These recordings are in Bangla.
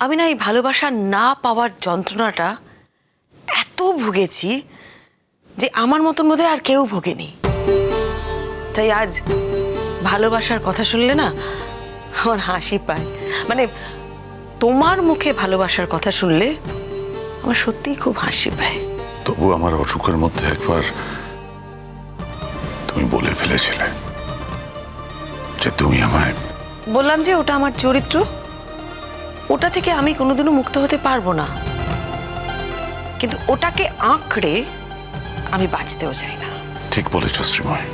আমি না এই ভালোবাসা না পাওয়ার যন্ত্রণাটা এত ভুগেছি যে আমার মতন বোধহয় আর কেউ ভোগেনি। তাই আজ ভালোবাসার কথা শুনলে না আমার হাসি পায়। মানে তোমার মুখে ভালোবাসার কথা শুনলে আমার সত্যিই খুব হাসি পায়। তবু আমার অসুখের মধ্যে একবার তুমি বলে ফেলেছিলে যে তুমি আমায় বললাম যে ওটা আমার চরিত্র। ওটা থেকে আমি কোনোদিনও মুক্ত হতে পারব না। কিন্তু ওটাকে আঁকড়ে আমি বাঁচতেও চাই না। ঠিক বলেছ শ্রীময়।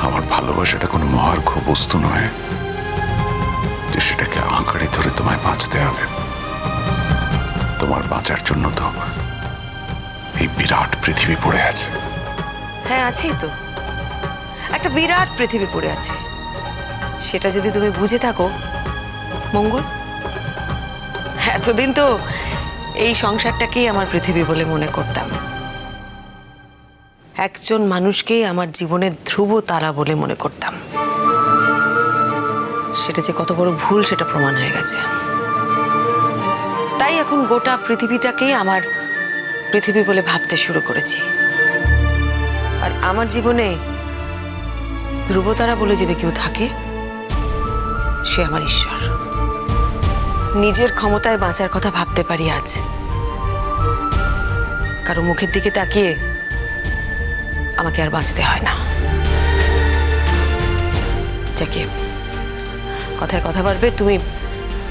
আমার ভালোবাসাটা কোনো মহার্ঘ বস্তু নয় যে সেটাকে আঁকড়ে ধরে তোমায় বাঁচতে হবে। তোমার বাঁচার জন্য তো এই বিরাট পৃথিবী পড়ে আছে। হ্যাঁ আছেই তো। একটা বিরাট পৃথিবী পড়ে আছে। সেটা যদি তুমি বুঝে থাকো। মঙ্গল, এতদিন তো এই সংসারটাকেই আমার পৃথিবী বলে মনে করতাম। একজন মানুষকেই আমার জীবনের ধ্রুব তারা বলে মনে করতাম। সেটা যে কত বড় ভুল সেটা প্রমাণ হয়ে গেছে। তাই এখন গোটা পৃথিবীটাকেই আমার পৃথিবী বলে ভাবতে শুরু করেছি। আর আমার জীবনে ধ্রুবতারা বলে যদি কেউ থাকে সে আমার ঈশ্বর। নিজের ক্ষমতায় বাঁচার কথা ভাবতে পারি আজ। কারও মুখের দিকে তাকিয়ে আমাকে আর বাঁচতে হয় না। যাকে কথায় কথা বাড়বে তুমি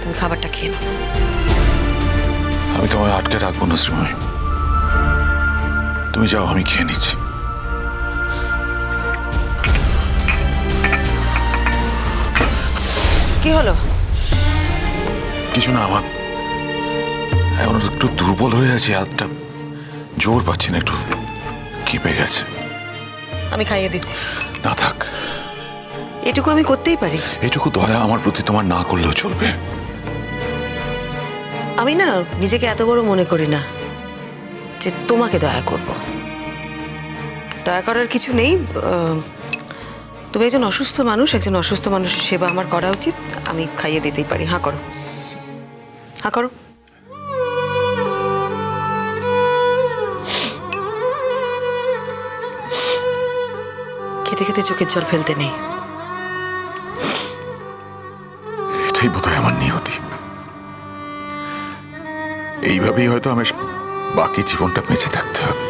তুমি খাবারটা খেয়ে নাও। আমি তোমায় আটকে রাখব না শ্রীময় তুমি যাও, আমি খেয়ে নিচ্ছি। কি হলো? কিছু না আমার এখন একটু দুর্বল হয়ে আছে হাতটা জোর পাচ্ছি না একটু কেঁপে গেছে। আমি খাইয়ে দিচ্ছি। না থাক। এটুকু আমি করতেই পারি। এটুকু দয়া আমার প্রতি তোমার না করলেও চলবে। আমি না নিজেকে এত বড় মনে করি না যে তোমাকে দয়া করব। দয়া করার কিছু নেই তুমি একজন অসুস্থ মানুষ একজন অসুস্থ মানুষের সেবা আমার করা উচিত। আমি খাইয়ে দিতেই পারি। হাঁ করো। হাঁ করো। খেতে খেতে চোখের জল ফেলতে নেই। এটাই বোধহয় আমার নিয়তি। এইভাবেই হয়তো আমি বাকি জীবনটা বেঁচে থাকতে হবে।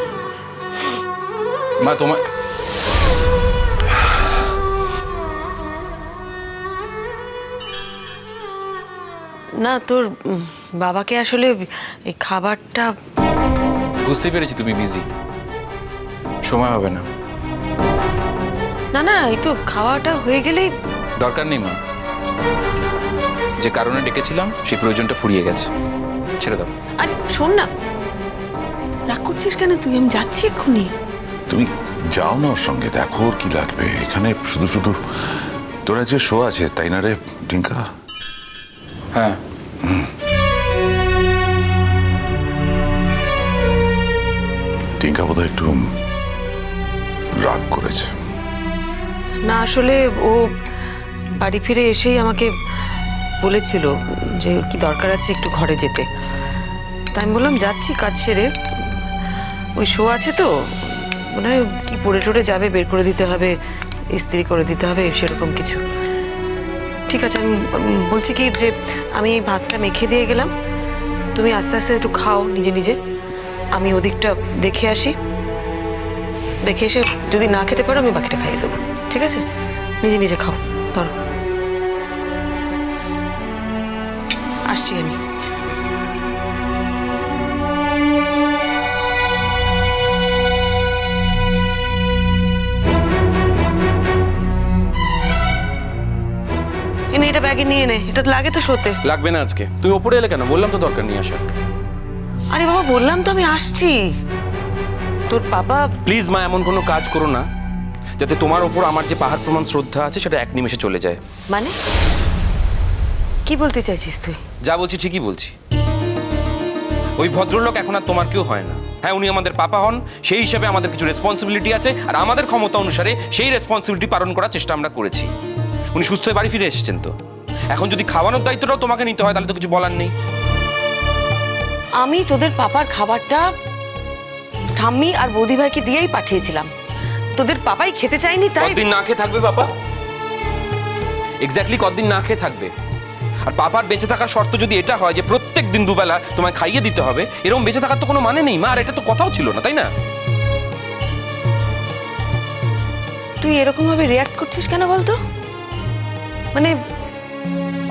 মা তোমার না তোর বাবাকে আসলে এই খাবারটা বুঝতে পেরেছি তুমি বিজি সময় হবে না। না না এই তো খাওয়াটা হয়ে গেলেই দরকার নেই মা। যে কারণে ডেকেছিলাম সেই প্রয়োজনটা ফুরিয়ে গেছে। ছেড়ে দাও। আরে শোন না। রাগ করছিস কেন তুই? আমি যাচ্ছি এক্ষুনি। তুমি যাও না ওর সঙ্গে দেখো ওর কি লাগবে। এখানে শুধু শুধু তোরা যে শো আছে তাই না রে টিঙ্কা? হ্যাঁ। টিঙ্কা বোধহয় একটু রাগ করেছে। না, আসলে ও বাড়ি ফিরে এসেই আমাকে বলেছিল যে কি দরকার আছে একটু ঘরে যেতে। তাই আমি বললাম, যাচ্ছি কাজ সেরে। ওই শো আছে তো, মনে হয় কি পড়ে টরে যাবে, বের করে দিতে হবে, ইস্ত্রি করে দিতে হবে, সেরকম কিছু। ঠিক আছে, আমি বলছি কি যে আমি এই ভাতটা মেখে দিয়ে গেলাম। তুমি আস্তে আস্তে একটু খাও নিজে নিজে। আমি ওদিকটা দেখে আসি। দেখে এসে যদি না খেতে পারো আমি বাকিটা খাইয়ে দেবো। ঠিক আছে? নিজে নিজে খাও। ধরো। আসছি আমি। এনে নিয়ে নে এটা লাগে তো শোতে লাগবে না আজকে। তুই ওপরে এলে কেন? বললাম তো দরকার নেই আসার। আরে বাবা বললাম তো আমি আসছি। তোর বাবা প্লিজ মা এমন কোনো কাজ করো না যাতে তোমার ওপর আমার যে পাহাড় প্রমাণ শ্রদ্ধা আছে সেটা এক নিমেষে চলে যায়। মানে? কি বলতে চাইছিস তুই? যা বলছি ঠিকই বলছি। ওই ভদ্রলোক এখন আর তোমার কেউ হয় না। হ্যাঁ উনি আমাদের পাপা হন সেই হিসাবে আমাদের কিছু রেসপন্সিবিলিটি আছে আর আমাদের ক্ষমতা অনুসারে সেই রেসপন্সিবিলিটি পালন করার চেষ্টা আমরা করেছি। উনি সুস্থ হয়ে বাড়ি ফিরে এসেছেন তো। এখন যদি খাওয়ানোর দায়িত্বটাও তোমাকে নিতে হয় তাহলে তো কিছু বলার নেই। আমি তোদের পাপার খাবারটা ঠাম্মি আর বৌদি ভাইকে দিয়েই পাঠিয়েছিলাম। তোদের পাপাই খেতে চায়নি তাই কতদিন না খেয়ে থাকবে বাবা এক্স্যাক্টলি কতদিন না খেয়ে থাকবে? আর পাপার বেঁচে থাকার শর্ত যদি এটা হয় যে প্রত্যেক দিন দুবেলা তোমায় খাইয়ে দিতে হবে এরকম বেঁচে থাকার তো কোনো মানে নেই। মা আর এটা তো কথাও ছিল না তাই না? তুই এরকম ভাবে রিয়াক্ট করছিস কেন বলতো? মানে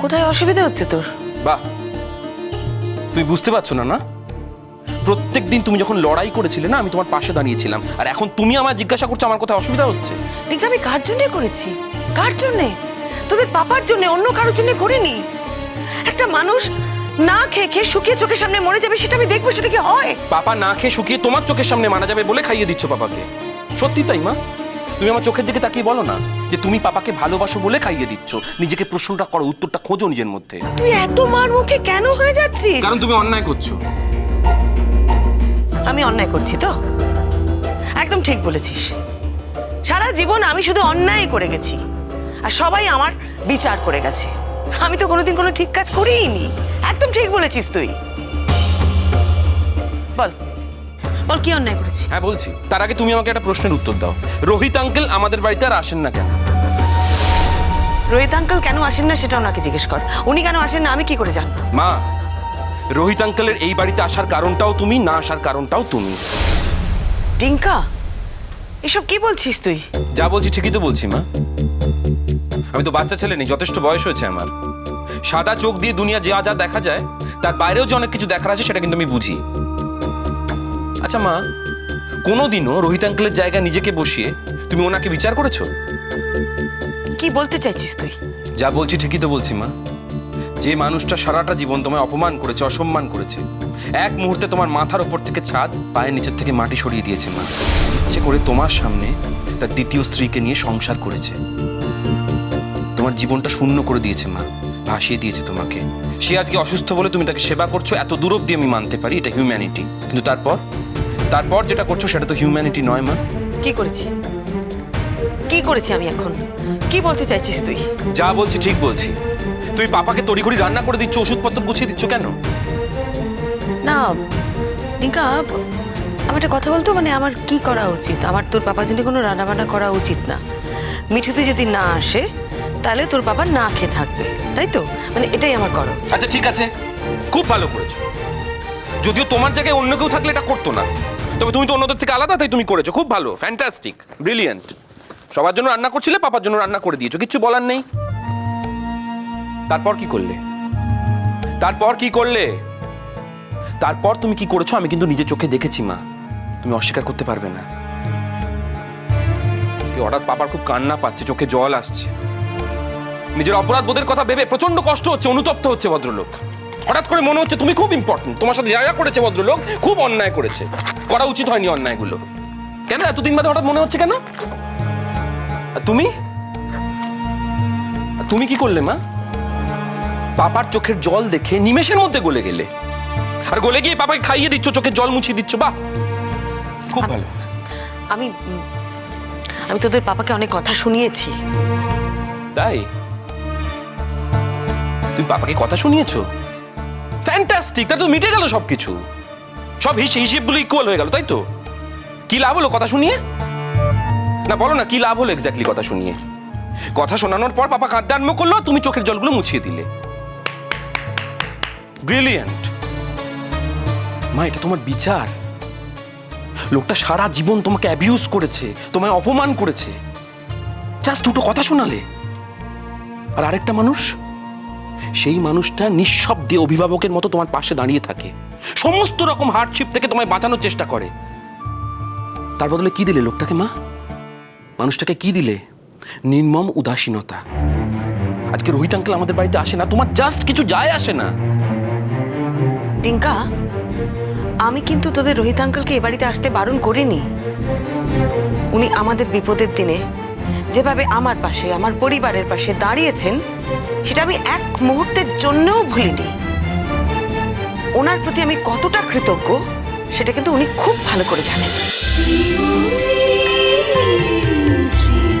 কোথায় অসুবিধা হচ্ছে তোর? বাহ। তুমি বুঝতে পারছ না না? প্রত্যেক দিন তুমি যখন লড়াই করেছিলে না আমি তোমার পাশে দাঁড়িয়েছিলাম। আর এখন তুমি আমার জিজ্ঞাসা করছ আমার কোথায় অসুবিধা হচ্ছে? রিকা আমি কার জন্যে করেছি? কার জন্যে? তোদের পাপার জন্য অন্য কারোর জন্য করিনি? একটা মানুষ না খেয়ে খেয়ে শুকিয়ে চোখের সামনে মরে যাবে সেটা আমি দেখব সেটা কি হয়? পাপা না খেয়ে শুকিয়ে তোমার চোখের সামনে মারা যাবে বলে খাইয়ে দিচ্ছ পাপাকে। সত্যি তাই মা? তুমি আমার চোখের দিকে তাকিয়ে বলো না। যে তুমি পাপাকে ভালোবাসো বলে খাইয়ে দিচ্ছ। নিজেকে প্রশ্নটা করো উত্তরটা খোঁজো নিজের মধ্যে। তুই এত মার মুখে কেন হয়ে যাচ্ছিস? কারণ তুমি অন্যায় করছ। আমি অন্যায় করছি তো? একদম ঠিক বলেছিস। সারা জীবন আমি শুধু অন্যায় করে গেছি। আর সবাই আমার বিচার করে গেছে। আমি তো কোনোদিন কোনো ঠিক কাজ করিনি একদম ঠিক বলেছিস তুই। বল। বল কি অন্যায় করেছি? হ্যাঁ বলছি। তার আগে তুমি আমাকে একটা প্রশ্নের উত্তর দাও। রোহিত আঙ্কেল আমাদের বাড়িতে আর আসেন না কেন? রোহিত আঙ্কেল কেন আসেন না সেটা ওনাকে জিজ্ঞেস কর। উনি কেন আসেন না আমি কি করে জানব? মা রোহিত আঙ্কেলের এই বাড়িতে আসার কারণটাও তুমি না আসার কারণটাও তুমি। টিঙ্কা এসব কি বলছিস তুই? যা বলছি ঠিকই তো বলছি মা। আমি তো বাচ্চা ছেলে নেই যথেষ্ট বয়স হয়েছে আমার। সাদা চোখ দিয়ে দুনিয়া যা যা দেখা যায় তার বাইরেও যে অনেক কিছু দেখার আছে সেটা কিন্তু আমি বুঝি। আচ্ছা মা কোনোদিনও রোহিত আঙ্কেলের জায়গায় নিজেকে বসিয়ে তুমি ওনাকে বিচার করেছ? কি বলতে চাইছিস তুই? যা বলছি ঠিকই তো বলছি মা। যে মানুষটা সারাটা জীবন তোমায় অপমান করেছে অসম্মান করেছে এক মুহূর্তে তোমার মাথার ওপর থেকে ছাদ পায়ের নিচের থেকে মাটি সরিয়ে দিয়েছে মা। ইচ্ছে করে তোমার সামনে তার দ্বিতীয় স্ত্রীকে নিয়ে সংসার করেছে। তোমার জীবনটা শূন্য করে দিয়েছে মা। ভাসিয়ে দিয়েছে তোমাকে। সে আজকে অসুস্থ বলে তুমি তাকে সেবা করছ এত দূর অব্দি আমি মানতে পারি এটা হিউম্যানিটি কিন্তু তারপর? তারপর যেটা করছ সেটা তো হিউম্যানিটি নয় মা। কি করেছি? কি করেছি আমি এখন? কি বলতে চাইছিস তুই? যা বলছি ঠিক বলছি। তুই পাপাকে তড়িঘড়ি রান্না করে দিচ্ছ ওষুধপত্র গুছিয়ে দিচ্ছ কেন? না টিঙ্কা আমার একটা কথা বলতো মানে আমার কি করা উচিত? আমার তোর পাপার জন্য কোনো রান্নাবান্না করা উচিত না। মিঠুতে যদি না আসে তাহলে তোর বাবা না খেয়ে থাকবে তাই তো? মানে এটাই আমার করা উচিত। আচ্ছা ঠিক আছে। খুব ভালো করেছ। যদিও তোমার জায়গায় অন্য কেউ থাকলে এটা করতো না। তবে তুমি তো অন্যদের থেকে আলাদা তাই তুমি করেছ। খুব ভালো ফ্যান্টাস্টিক ব্রিলিয়েন্ট সবার জন্য রান্না করছিলে, পাপার জন্য রান্না করে দিয়েছ কিচ্ছু বলার নেই। তারপর কি করলে? তারপর কি করলে? তারপর তুমি কি করেছ? আমি কিন্তু নিজে চোখে দেখেছি, মা। তুমি অস্বীকার করতে পারবে না। আজকে হঠাৎ পাপার খুব কান্না পাচ্ছে, চোখে জল আসছে। নিজের অপরাধ বোধের কথা ভেবে প্রচণ্ড কষ্ট হচ্ছে, অনুতপ্ত হচ্ছে ভদ্রলোক। হঠাৎ করে মনে হচ্ছে তুমি খুব ইম্পর্টেন্ট তোমার সাথে যা যা করেছে ভদ্রলোক, খুব অন্যায় করেছে। করা উচিত হয়নি অন্যায়গুলো। কেন এতদিন বাদে হঠাৎ মনে হচ্ছে কেন? তুমি? তুমি কি করলে মা? পাপার চোখের জল দেখে নিমেষের মধ্যে গলে গেলে। আর গলে গিয়ে পাপাকে খাইয়ে দিচ্ছ চোখের জল মুছিয়ে দিচ্ছ বাহ! খুব ভালো। আমি আমি তোদের পাপাকে অনেক কথা শুনিয়েছি। তাই? তুমি পাপাকে কথা শুনিয়েছো? ফ্যান্টাস্টিক তা তো মিটে গেল সবকিছু। সব হিসেব হিসেবগুলো ইকুয়াল হয়ে গেল তাই তো? কি লাভ হলো কথা শুনিয়ে? না বলো না, কি লাভ হলো এক্স্যাক্টলি কথা শুনিয়ে? কথা শোনানোর পর পাপা কাঁদতে করল, তুমি চোখের জলগুলো মুছিয়ে দিলে। ব্রিলিয়েন্ট মা, এটা তোমার বিচার। লোকটা সারা জীবন তোমাকে অ্যাবিউজ করেছে, তোমায় অপমান করেছে। জাস্ট দুটো কথা শোনালে। আর আরেকটা মানুষ, সেই মানুষটা নিঃশব্দে অভিভাবকের মতো তোমার পাশে দাঁড়িয়ে থাকে। সমস্ত রকম হার্ডশিপ থেকে তোমায় বাঁচানোর চেষ্টা করে। তার বদলে কি দিলে লোকটাকে মা? মানুষটাকে কি দিলে? নির্মম উদাসীনতা। আজকে রোহিত আঙ্কেল আমাদের বাড়িতে আসে না, তোমার জাস্ট কিছু যায় আসে না। টিঙ্কা আমি কিন্তু তোদের রোহিত আঙ্কেলকে এ বাড়িতে আসতে বারণ করিনি। উনি আমাদের বিপদের দিনে যেভাবে আমার পাশে, আমার পরিবারের পাশে দাঁড়িয়েছেন, সেটা আমি এক মুহূর্তের জন্যও ভুলিনি। ওনার প্রতি আমি কতটা কৃতজ্ঞ, সেটা কিন্তু উনি খুব ভালো করে জানেন। শ্রী